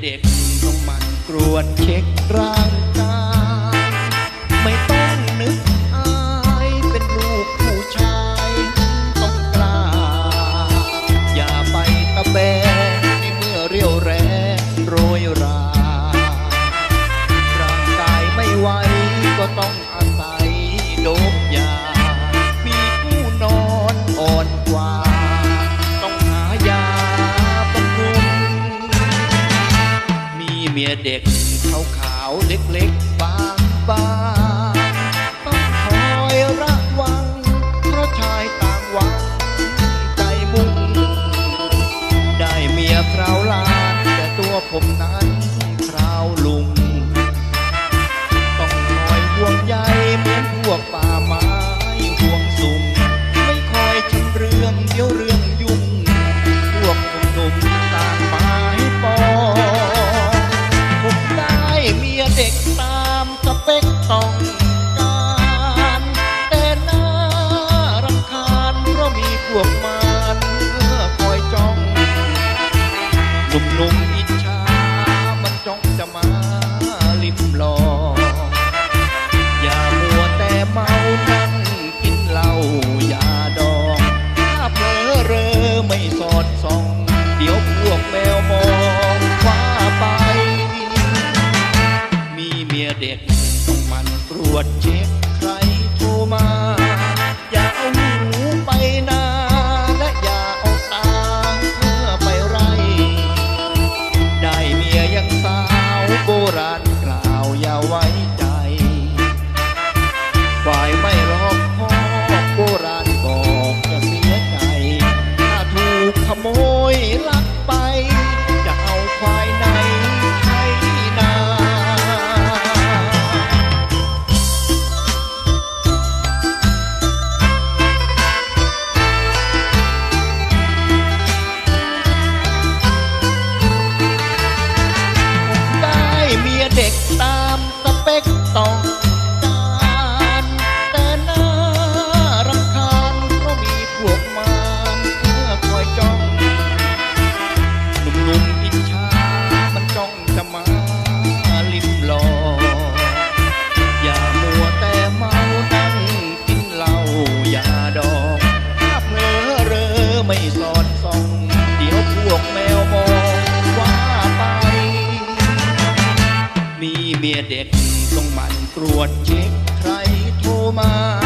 เด็กต้องมันกรวดเช็คร่าง เมียเด็กขาวขาวๆเล็กๆบางบางๆต้องคอยระวัง เพราะชายต่างวังใจมุ่ง ได้เมียคราวลานแต่ตัวผมนั้น ต้องการแต่น่ารำคาญเพราะมีพวกมัน ดเจ็บใครโทรมา อย่าเอาหูไปนาและอย่าเอาตาเพื่อไปไร ได้เมียยังสาวโบราณกล่าวอย่าไว้ ไม่สอดส่องเดี๋ยวพวกแมวมองว่าไป มีเมียเด็กต้องหมันตรวจเช็คใครโทรมา